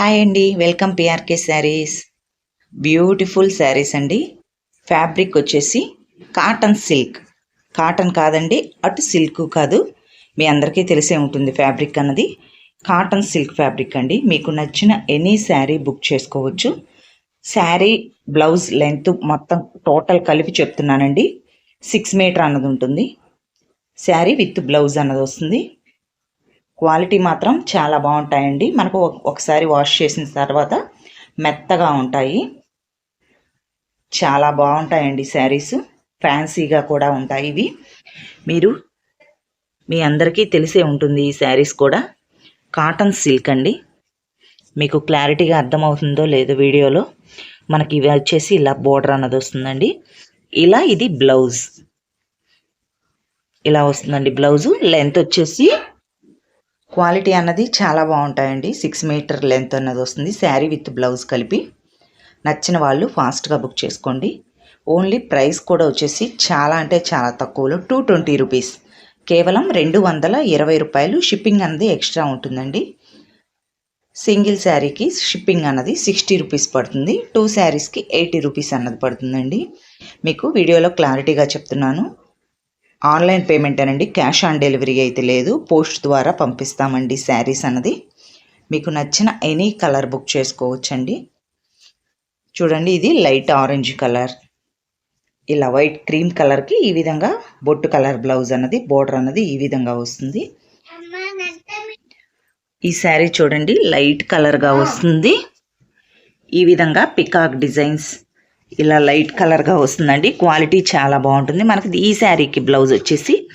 Hi అండి. Welcome PRK saris. Beautiful saris అండి. Fabric వచ్చేసి కాటన్ సిల్క్. కాటన్ కాదండి అటు సిల్క్ కాదు. మీ అందరికీ తెలిసే ఉంటుంది ఫ్యాబ్రిక్ అన్నది. కాటన్ సిల్క్ ఫ్యాబ్రిక్ అండి. మీకు నచ్చిన ఎనీ శారీ బుక్ చేసుకోవచ్చు. శారీ బ్లౌజ్ లెంత్ మొత్తం టోటల్ కలిపి చెప్తున్నానండి. సిక్స్ మీటర్ అన్నది ఉంటుంది. శారీ విత్ బ్లౌజ్ అన్నది వస్తుంది. క్వాలిటీ మాత్రం చాలా బాగుంటాయండి. మనకు ఒకసారి వాష్ చేసిన తర్వాత మెత్తగా ఉంటాయి. చాలా బాగుంటాయండి శారీస్. ఫ్యాన్సీగా కూడా ఉంటాయి ఇవి. మీరు మీ అందరికీ తెలిసే ఉంటుంది ఈ శారీస్ కూడా. కాటన్ సిల్క్ అండి. మీకు క్లారిటీగా అర్థమవుతుందో లేదో వీడియోలో మనకి ఇవి వచ్చేసి ఇలా బోర్డర్ అన్నది వస్తుందండి. ఇలా ఇది బ్లౌజ్. ఇలా వస్తుందండి బ్లౌజు. లెంత్ వచ్చేసి క్వాలిటీ అన్నది చాలా బాగుంటాయండి. సిక్స్ మీటర్ లెంత్ అన్నది వస్తుంది. శారీ విత్ బ్లౌజ్ కలిపి. నచ్చిన వాళ్ళు ఫాస్ట్గా బుక్ చేసుకోండి. ఓన్లీ ప్రైస్ కూడా వచ్చేసి చాలా అంటే చాలా తక్కువలో టూ ట్వంటీ రూపీస్. కేవలం రెండు వందల ఇరవై రూపాయలు షిప్పింగ్ అన్నది ఎక్స్ట్రా ఉంటుందండి. సింగిల్ శారీకి షిప్పింగ్ అన్నది సిక్స్టీ రూపీస్ పడుతుంది. టూ శారీస్కి ఎయిటీ రూపీస్ అన్నది పడుతుందండి. మీకు వీడియోలో క్లారిటీగా చెప్తున్నాను. ఆన్లైన్ పేమెంట్ అనండి క్యాష్ ఆన్ డెలివరీ అయితే లేదు పోస్ట్ ద్వారా పంపిస్తామండి శారీస్ అన్నది. మీకు నచ్చిన ఎనీ కలర్ బుక్ చేసుకోవచ్చండి. చూడండి ఇది లైట్ ఆరెంజ్ కలర్. ఇలా వైట్ క్రీమ్ కలర్కి ఈ విధంగా బొట్టు కలర్ బ్లౌజ్ అన్నది బోర్డర్ అన్నది ఈ విధంగా వస్తుంది. ఈ శారీ చూడండి లైట్ కలర్గా వస్తుంది. ఈ విధంగా పికాక్ డిజైన్స్ ఇలా లైట్ కలర్గా వస్తుందండి. క్వాలిటీ చాలా బాగుంటుంది. మనకి ఈ శారీకి బ్లౌజ్ వచ్చేసి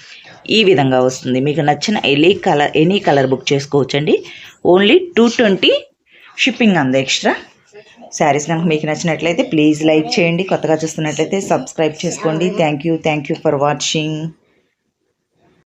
ఈ విధంగా వస్తుంది. మీకు నచ్చిన any colour any colour book చేసుకోవచ్చండి. ఓన్లీ టూ ట్వంటీ షిప్పింగ్ అంది ఎక్స్ట్రా. శారీస్ కనుక మీకు నచ్చినట్లయితే ప్లీజ్ లైక్ చేయండి. కొత్తగా చూస్తున్నట్లయితే సబ్స్క్రైబ్ చేసుకోండి. Thank you. Thank you for watching.